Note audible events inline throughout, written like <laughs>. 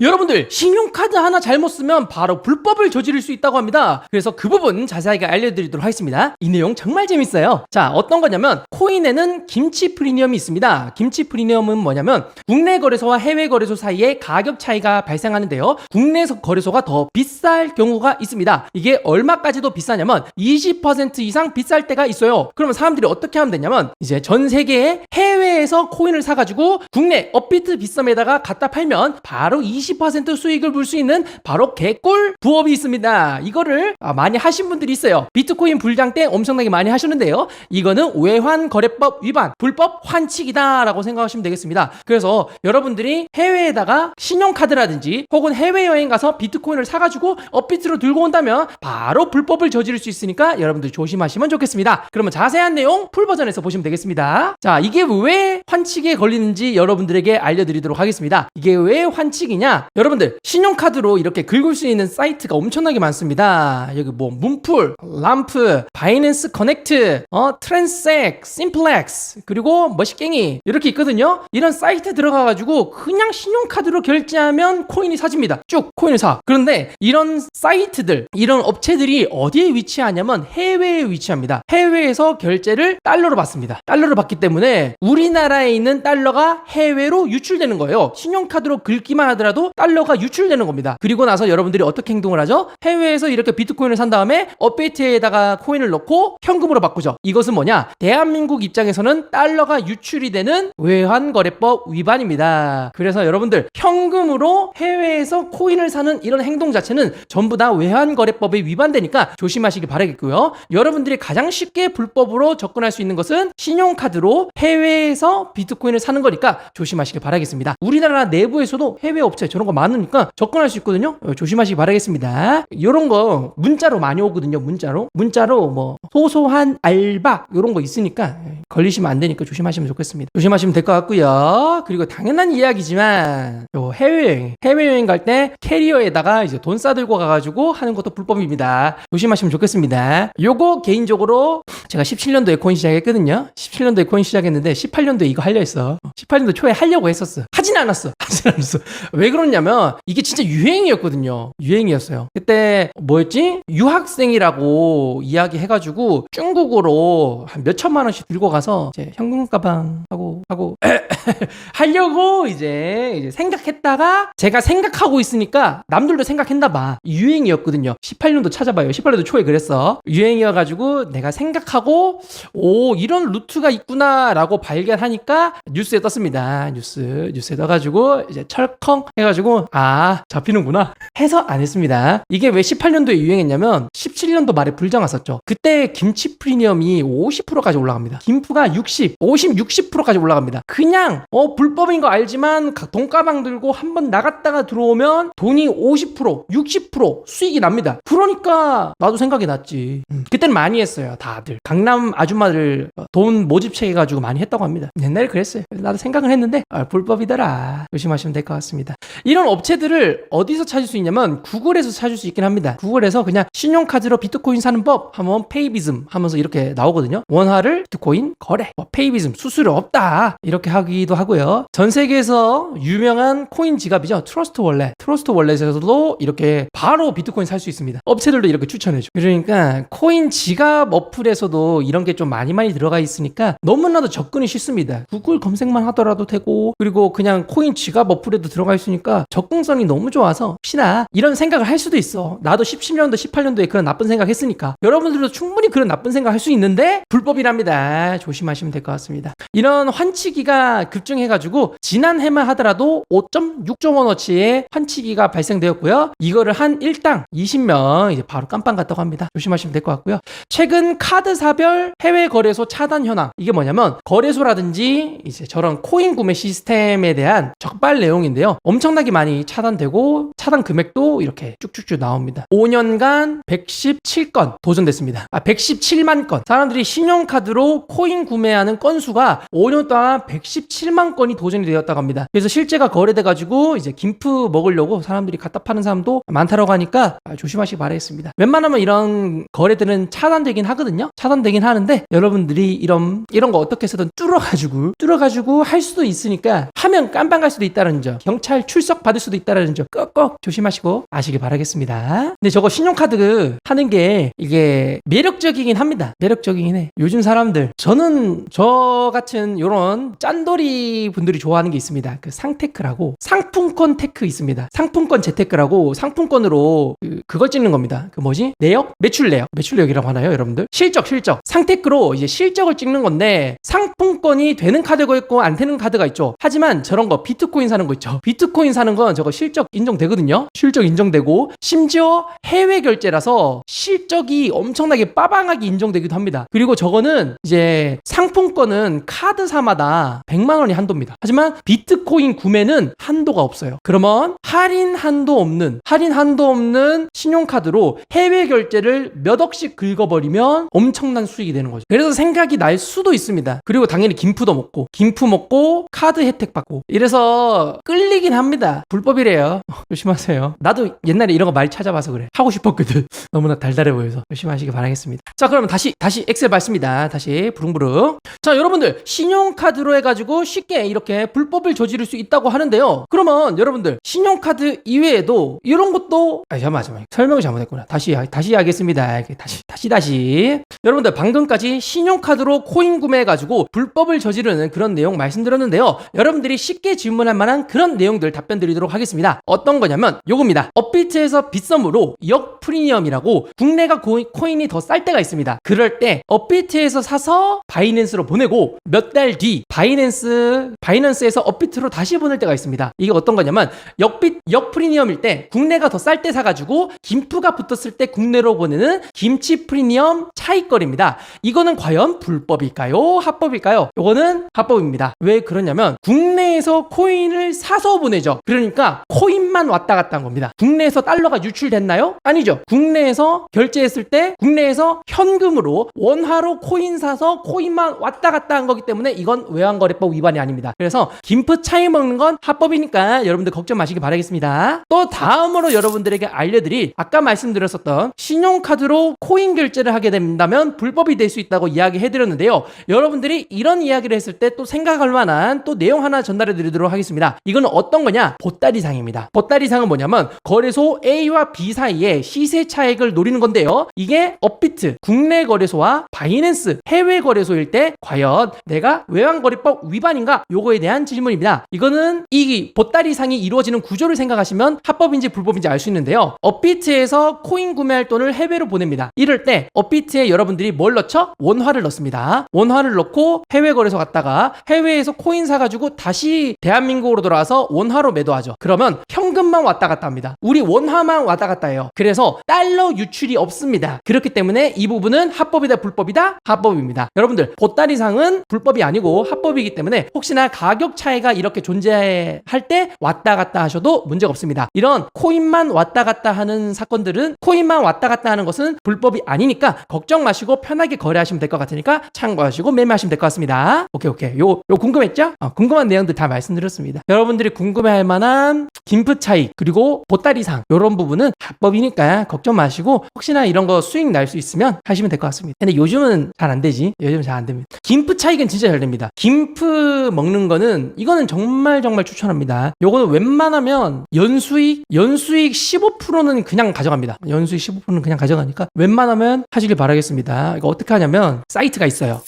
여러분들 신용카드 하나 잘못 쓰면 바로 불법을 저지를 수 있다고 합니다. 그래서 그 부분 자세하게 알려드리도록 하겠습니다. 이 내용 정말 재밌어요. 자 어떤 거냐면 코인에는 김치 프리미엄이 있습니다. 김치 프리미엄은 뭐냐면 국내 거래소와 해외 거래소 사이에 가격 차이가 발생하는데요. 국내 거래소가 더 비쌀 경우가 있습니다. 이게 얼마까지도 비싸냐면 20% 이상 비쌀 때가 있어요. 그러면 사람들이 어떻게 하면 되냐면 이제 전 세계에 해외에서 코인을 사가지고 국내 업비트 비썸에다가 갖다 팔면 바로 20% 수익을 볼 수 있는 바로 개꿀 부업이 있습니다. 이거를 아, 많이 하신 분들이 있어요. 비트코인 불장 때 엄청나게 많이 하셨는데요. 이거는 외환 거래법 위반, 불법 환칙이다라고 생각하시면 되겠습니다. 그래서 여러분들이 해외에다가 신용카드라든지 혹은 해외여행 가서 비트코인을 사가지고 업비트로 들고 온다면 바로 불법을 저지를 수 있으니까 여러분들 조심하시면 좋겠습니다. 그러면 자세한 내용 풀 버전에서 보시면 되겠습니다. 자, 이게 왜 환칙에 걸리는지 여러분들에게 알려드리도록 하겠습니다. 이게 왜 환칙이냐? 여러분들 신용카드로 이렇게 긁을 수 있는 사이트가 엄청나게 많습니다. 여기 뭐 문풀, 람프, 바이낸스 커넥트, 어 트랜스액, 심플렉스 그리고 머시갱이 이렇게 있거든요. 이런 사이트 들어가가지고 그냥 신용카드로 결제하면 코인이 사집니다. 쭉 코인을 사. 그런데 이런 사이트들, 이런 업체들이 어디에 위치하냐면 해외에 위치합니다. 해외에서 결제를 달러로 받습니다. 달러로 받기 때문에 우리나라에 있는 달러가 해외로 유출되는 거예요. 신용카드로 긁기만 하더라도 달러가 유출되는 겁니다. 그리고 나서 여러분들이 어떻게 행동을 하죠? 해외에서 이렇게 비트코인을 산 다음에 업베이트에다가 코인을 넣고 현금으로 바꾸죠. 이것은 뭐냐? 대한민국 입장에서는 달러가 유출이 되는 외환거래법 위반입니다. 그래서 여러분들 현금으로 해외에서 코인을 사는 이런 행동 자체는 전부 다 외환거래법에 위반되니까 조심하시기 바라겠고요. 여러분들이 가장 쉽게 불법으로 접근할 수 있는 것은 신용카드로 해외에서 비트코인을 사는 거니까 조심하시길 바라겠습니다. 우리나라 내부에서도 해외 업체 저런 거 많으니까 접근할 수 있거든요. 어, 조심하시기 바라겠습니다. 이런 거 문자로 많이 오거든요. 문자로. 문자로 뭐 소소한 알바 이런 거 있으니까 걸리시면 안 되니까 조심하시면 좋겠습니다. 조심하시면 될 것 같고요. 그리고 당연한 이야기지만 요 해외여행 해외여행 갈 때 캐리어에다가 이제 돈 싸들고 가가지고 하는 것도 불법입니다. 조심하시면 좋겠습니다. 요거 개인적으로 제가 17년도에 코인 시작했거든요. 17년도에 코인 시작했는데 18년도에 이거 하려 했어. 18년도 초에 하려고 했었어. 하진 않았어. <laughs> 하진 않았어. 왜 그 러냐면 이게 진짜 유행이었거든요. 유행이었어요. 그때 뭐였지? 유학생이라고 이야기해가지고 중국으로 한 몇 천만 원씩 들고 가서 이제 현금 가방 하고 하고 <laughs> 하려고 이제, 이제 생각했다가 제가 생각하고 있으니까 남들도 생각했나 봐. 유행이었거든요. 18년도 찾아봐요. 18년도 초에 그랬어. 유행이어가지고 내가 생각하고 오 이런 루트가 있구나라고 발견하니까 뉴스에 떴습니다. 뉴스 뉴스에 떠가지고 이제 철컹 해가 지고 아 잡히는구나 해서 안 했습니다. 이게 왜 18년도에 유행했냐면 17년도 말에 불장 왔었죠. 그때 김치 프리미엄이 50%까지 올라갑니다. 김프가 60, 50, 60%까지 올라갑니다. 그냥 어 불법인 거 알지만 가- 돈가방 들고 한 번 나갔다가 들어오면 돈이 50%, 60% 수익이 납니다. 그러니까 나도 생각이 났지. 음, 그때는 많이 했어요. 다들 강남 아줌마들 어, 돈 모집책 해가지고 많이 했다고 합니다. 옛날에 그랬어요. 나도 생각을 했는데 아, 불법이더라. 조심하시면 될 것 같습니다. 이런 업체들을 어디서 찾을 수 있냐면 구글에서 찾을 수 있긴 합니다. 구글에서 그냥 신용카드로 비트코인 사는 법 하면 페이비즘 하면서 이렇게 나오거든요. 원화를 비트코인 거래, 뭐 페이비즘 수수료 없다 이렇게 하기도 하고요. 전 세계에서 유명한 코인 지갑이죠. 트러스트 월렛. 트러스트 월렛에서도 이렇게 바로 비트코인 살 수 있습니다. 업체들도 이렇게 추천해줘. 그러니까 코인 지갑 어플에서도 이런 게 좀 많이 많이 들어가 있으니까 너무나도 접근이 쉽습니다. 구글 검색만 하더라도 되고 그리고 그냥 코인 지갑 어플에도 들어가 있으니까 접근성이 너무 좋아서 혹시나 이런 생각을 할 수도 있어. 나도 17년도, 18년도에 그런 나쁜 생각 했으니까 여러분들도 충분히 그런 나쁜 생각 할 수 있는데 불법이랍니다. 조심하시면 될 것 같습니다. 이런 환치기가 급증해가지고 지난해만 하더라도 5.6조 원어치의 환치기가 발생되었고요. 이거를 한 일당 20명 이제 바로 깜빵 갔다고 합니다. 조심하시면 될 것 같고요. 최근 카드사별 해외 거래소 차단 현황 이게 뭐냐면 거래소라든지 이제 저런 코인 구매 시스템에 대한 적발 내용인데요. 엄청 나게 많이 차단되고 차단 금액도 이렇게 쭉쭉쭉 나옵니다. 5년간 117건 도전됐습니다. 아 117만 건. 사람들이 신용카드로 코인 구매하는 건수가 5년 동안 117만 건이 도전이 되었다고 합니다. 그래서 실제가 거래돼 가지고 이제 김프 먹으려고 사람들이 갖다 파는 사람도 많다라고 하니까 아, 조심하시기 바라겠습니다. 웬만하면 이런 거래들은 차단되긴 하거든요. 차단되긴 하는데 여러분들이 이런 이런 거 어떻게 해서든 뚫어가지고 뚫어가지고 할 수도 있으니까 하면 깜빵 갈 수도 있다는 점. 경찰 출석 출석 받을 수도 있다라는 점 꼭꼭 조심하시고 아시길 바라겠습니다. 근데 저거 신용카드 하는 게 이게 매력적이긴 합니다. 매력적이긴 해. 요즘 사람들 저는 저 같은 요런 짠돌이 분들이 좋아하는 게 있습니다. 그 상테크라고 상품권 테크 있습니다. 상품권 재테크라고 상품권으로 그, 그걸 찍는 겁니다. 그 뭐지? 내역? 매출 내역. 매출 내역이라고 하나요, 여러분들? 실적, 실적. 상테크로 이제 실적을 찍는 건데 상품권이 되는 카드가 있고 안 되는 카드가 있죠. 하지만 저런 거 비트코인 사는 거 있죠. 비트코인 사는 건 저거 실적 인정되거든요. 실적 인정되고 심지어 해외 결제라서 실적이 엄청나게 빠방하게 인정되기도 합니다. 그리고 저거는 이제 상품권은 카드사마다 100만 원이 한도입니다. 하지만 비트코인 구매는 한도가 없어요. 그러면 할인 한도 없는 할인 한도 없는 신용카드로 해외 결제를 몇 억씩 긁어버리면 엄청난 수익이 되는 거죠. 그래서 생각이 날 수도 있습니다. 그리고 당연히 김푸도 먹고 김푸 먹고 카드 혜택 받고 이래서 끌리긴 합니다. 불법이래요. <laughs> 조심하세요. 나도 옛날에 이런 거 많이 찾아봐서 그래. 하고 싶었거든. <laughs> 너무나 달달해 보여서 조심하시기 바라겠습니다. 자, 그러면 다시 다시 엑셀 밟습니다. 다시 부릉부릉. 자, 여러분들 신용카드로 해가지고 쉽게 이렇게 불법을 저지를 수 있다고 하는데요. 그러면 여러분들 신용카드 이외에도 이런 것도 아 잠깐만 잠깐만 설명을 잘못했구나. 다시 다시 하겠습니다. 다시 다시 다시. 여러분들 방금까지 신용카드로 코인 구매해가지고 불법을 저지르는 그런 내용 말씀드렸는데요. 여러분들이 쉽게 질문할 만한 그런 내용들 답변 드리도록 하겠습니다. 어떤 거냐면 요겁니다. 업비트에서 빗썸으로 역 프리미엄이라고 국내가 고- 코인이 더 쌀 때가 있습니다. 그럴 때 업비트에서 사서 바이낸스로 보내고 몇 달 뒤 바이낸스 바이낸스에서 업비트로 다시 보낼 때가 있습니다. 이게 어떤 거냐면 역비 역 프리미엄일 때 국내가 더 쌀 때 사가지고 김프가 붙었을 때 국내로 보내는 김치 프리미엄 차익거리입니다. 이거는 과연 불법일까요? 합법일까요? 이거는 합법입니다. 왜 그러냐면 국내에서 코인을 사서 보내죠. 그러니까 코인만 왔다 갔다 한 겁니다. 국내에서 달러가 유출됐나요? 아니죠. 국내에서 결제했을 때 국내에서 현금으로 원화로 코인 사서 코인만 왔다 갔다 한 거기 때문에 이건 외환거래법 위반이 아닙니다. 그래서 김프 차이 먹는 건 합법이니까 여러분들 걱정 마시기 바라겠습니다. 또 다음으로 여러분들에게 알려드릴 아까 말씀드렸었던 신용카드로 코인 결제를 하게 된다면 불법이 될 수 있다고 이야기해드렸는데요. 여러분들이 이런 이야기를 했을 때 또 생각할 만한 또 내용 하나 전달해 드리도록 하겠습니다. 이거는 어떤 거냐? 보따리상입니다. 보따리상은 뭐냐면 거래소 A와 B 사이에 시세 차익을 노리는 건데요. 이게 업비트 국내 거래소와 바이낸스 해외 거래소일 때 과연 내가 외환거래법 위반인가? 요거에 대한 질문입니다. 이거는 이 보따리상이 이루어지는 구조를 생각하시면 합법인지 불법인지 알 수 있는데요. 업비트에서 코인 구매할 돈을 해외로 보냅니다. 이럴 때 업비트에 여러분들이 뭘 넣죠? 원화를 넣습니다. 원화를 넣고 해외 거래소 갔다가 해외에서 코인 사가지고 다시 대한민국으로 돌아와서 원화로 매도하죠. 그러면 현금만 왔다 갔다 합니다. 우리 원화만 왔다 갔다 해요. 그래서 달러 유출이 없습니다. 그렇기 때문에 이 부분은 합법이다 불법이다 합법입니다. 여러분들 보따리상은 불법이 아니고 합법이기 때문에 혹시나 가격 차이가 이렇게 존재할 때 왔다 갔다 하셔도 문제가 없습니다. 이런 코인만 왔다 갔다 하는 사건들은 코인만 왔다 갔다 하는 것은 불법이 아니니까 걱정 마시고 편하게 거래하시면 될 것 같으니까 참고하시고 매매하시면 될 것 같습니다. 오케이 오케이 요, 요 궁금했죠? 어, 궁금한 내용들 다 말씀드렸습니다. 여러분들이 궁금해할 만한 김프 차익 그리고 보따리 상 이런 부분은 합법이니까 걱정 마시고 혹시나 이런 거 수익 날 수 있으면 하시면 될 것 같습니다. 근데 요즘은 잘 안 되지. 요즘 잘 안 됩니다. 김프 차익은 진짜 잘 됩니다. 김프 먹는 거는 이거는 정말 정말 추천합니다. 요거는 웬만하면 연수익 연수익 15%는 그냥 가져갑니다. 연수익 15%는 그냥 가져가니까 웬만하면 하시길 바라겠습니다. 이거 어떻게 하냐면 사이트가 있어요.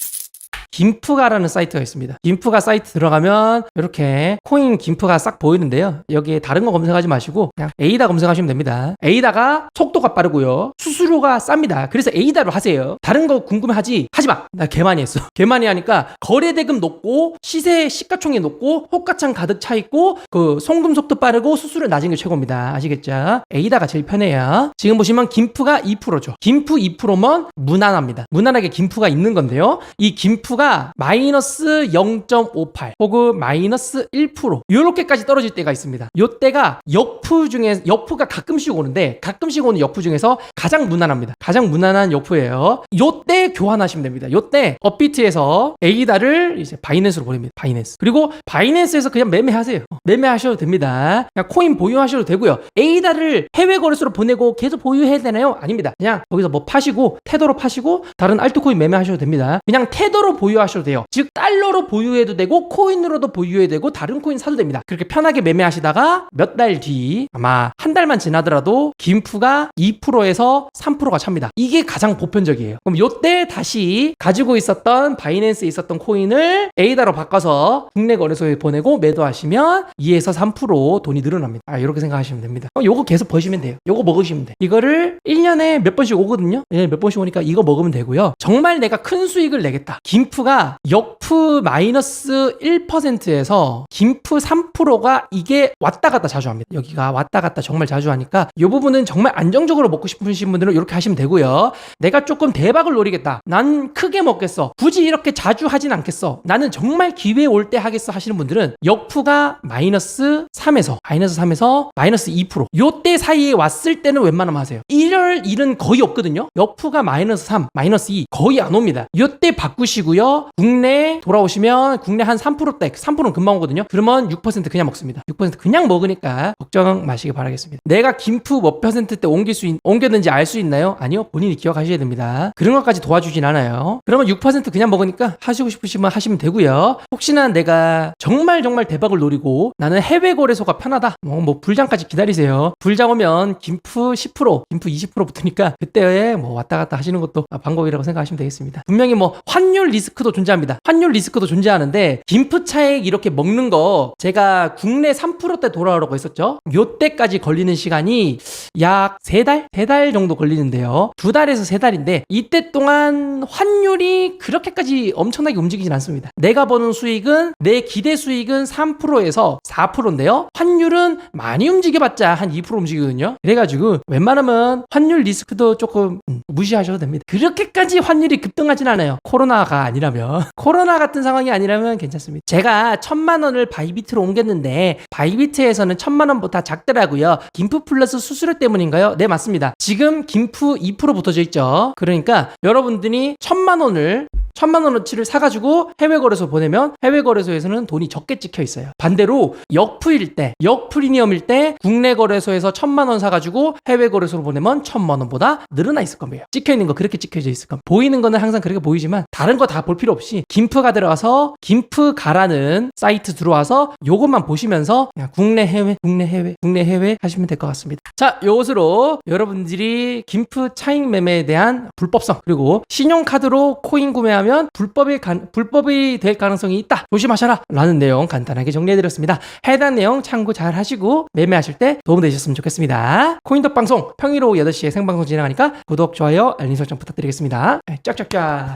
김프가라는 사이트가 있습니다. 김프가 사이트 들어가면 이렇게 코인 김프가 싹 보이는데요. 여기에 다른 거 검색하지 마시고 그냥 에이다 검색하시면 됩니다. 에이다가 속도가 빠르고요. 수수료가 쌉니다. 그래서 에이다로 하세요. 다른 거 궁금해하지 하지 마. 나 개 많이 했어. 개 많이 하니까 거래 대금 높고 시세 시가총액 높고 호가창 가득 차 있고 그 송금 속도 빠르고 수수료 낮은 게 최고입니다. 아시겠죠? 에이다가 제일 편해요. 지금 보시면 김프가 2%죠. 김프 2%면 무난합니다. 무난하게 김프가 있는 건데요. 이 김프가 마이너스 0.58 혹은 마이너스 1% 이렇게까지 떨어질 때가 있습니다. 요때가 역프 중에 역프가 가끔씩 오는데 가끔씩 오는 역프 중에서 가장 무난합니다. 가장 무난한 역프예요. 요때 교환하시면 됩니다. 요때 업비트에서 에이다를 이제 바이낸스로 보냅니다. 바이낸스. 그리고 바이낸스에서 그냥 매매하세요. 매매하셔도 됩니다. 그냥 코인 보유하셔도 되고요. 에이다를 해외 거래소로 보내고 계속 보유해야 되나요? 아닙니다. 그냥 거기서 뭐 파시고 테더로 파시고 다른 알트코인 매매하셔도 됩니다. 그냥 테더로 보유 보유하셔도 돼요. 즉 달러로 보유해도 되고 코인으로도 보유해도 되고 다른 코인 사도 됩니다. 그렇게 편하게 매매하시다가 몇 달 뒤 아마 한 달만 지나더라도 김프가 2%에서 3%가 찹니다. 이게 가장 보편적이에요. 그럼 요때 다시 가지고 있었던 바이낸스에 있었던 코인을 에이다로 바꿔서 국내 거래소에 보내고 매도하시면 2에서 3% 돈이 늘어납니다. 아, 이렇게 생각하시면 됩니다. 요거 계속 버시면 돼요. 요거 먹으시면 돼. 이거를 1년에 몇 번씩 오거든요. 예, 몇 번씩 오니까 이거 먹으면 되고요. 정말 내가 큰 수익을 내겠다. 김프 가 역프 마이너스 1%에서 김프 3%가 이게 왔다 갔다 자주 합니다. 여기가 왔다 갔다 정말 자주 하니까 이 부분은 정말 안정적으로 먹고 싶으신 분들은 이렇게 하시면 되고요. 내가 조금 대박을 노리겠다. 난 크게 먹겠어. 굳이 이렇게 자주 하진 않겠어. 나는 정말 기회 올 때 하겠어 하시는 분들은 역프가 마이너스 3에서 마이너스 3에서 마이너스 2% 요때 사이에 왔을 때는 웬만하면 하세요. 이럴 일은 거의 없거든요. 역프가 마이너스 3, 마이너스 2 거의 안 옵니다. 요때 바꾸시고요. 국내 돌아오시면 국내 한 3%대 3%는 금방 오거든요. 그러면 6% 그냥 먹습니다. 6% 그냥 먹으니까 걱정 마시기 바라겠습니다. 내가 김프 몇 퍼센트대 옮길 수 있, 옮겼는지 알 수 있나요? 아니요. 본인이 기억하셔야 됩니다. 그런 것까지 도와주진 않아요. 그러면 6% 그냥 먹으니까 하시고 싶으시면 하시면 되고요. 혹시나 내가 정말 정말 대박을 노리고 나는 해외 거래소가 편하다. 뭐, 뭐 불장까지 기다리세요. 불장 오면 김프 10%, 김프 20% 붙으니까 그때 뭐 왔다 갔다 하시는 것도 방법이라고 생각하시면 되겠습니다. 분명히 뭐 환율 리스크 도 존재합니다. 환율 리스크도 존재하는데 김프 차액 이렇게 먹는 거 제가 국내 3%대 돌아오라고 했었죠. 요때까지 걸리는 시간이 약 3달? 3달 정도 걸리는데요. 두 달에서 세 달인데 이때 동안 환율이 그렇게까지 엄청나게 움직이진 않습니다. 내가 버는 수익은 내 기대 수익은 3%에서 4%인데요. 환율은 많이 움직여봤자 한 2% 움직이거든요. 그래가지고 웬만하면 환율 리스크도 조금 음, 무시하셔도 됩니다. 그렇게까지 환율이 급등하진 않아요. 코로나가 아니라 면 <laughs> 코로나 같은 상황이 아니라면 괜찮습니다. 제가 천만 원을 바이비트로 옮겼는데 바이비트에서는 천만 원보다 작더라고요. 김프 플러스 수수료 때문인가요? 네 맞습니다. 지금 김프 2% 붙어져 있죠. 그러니까 여러분들이 천만 원을 천만 원어치를 사가지고 해외 거래소 보내면 해외 거래소에서는 돈이 적게 찍혀 있어요. 반대로 역프일 때, 역프리미엄일 때 국내 거래소에서 천만 원 사가지고 해외 거래소로 보내면 천만 원보다 늘어나 있을 겁니다. 찍혀 있는 거 그렇게 찍혀져 있을 겁니다. 보이는 거는 항상 그렇게 보이지만 다른 거 다 볼 필요 없이 김프가 들어가서 김프 가라는 사이트 들어와서 요것만 보시면서 그냥 국내 해외, 국내 해외, 국내 해외 하시면 될 것 같습니다. 자, 요것으로 여러분들이 김프 차익 매매에 대한 불법성 그리고 신용카드로 코인 구매하 면 불법이 가, 불법이 될 가능성이 있다. 조심하셔라. 라는 내용 간단하게 정리해드렸습니다. 해당 내용 참고 잘 하시고 매매하실 때 도움 되셨으면 좋겠습니다. 코인덕 방송 평일 오후 8시에 생방송 진행하니까 구독, 좋아요, 알림 설정 부탁드리겠습니다. 네, 쫙쫙쫙.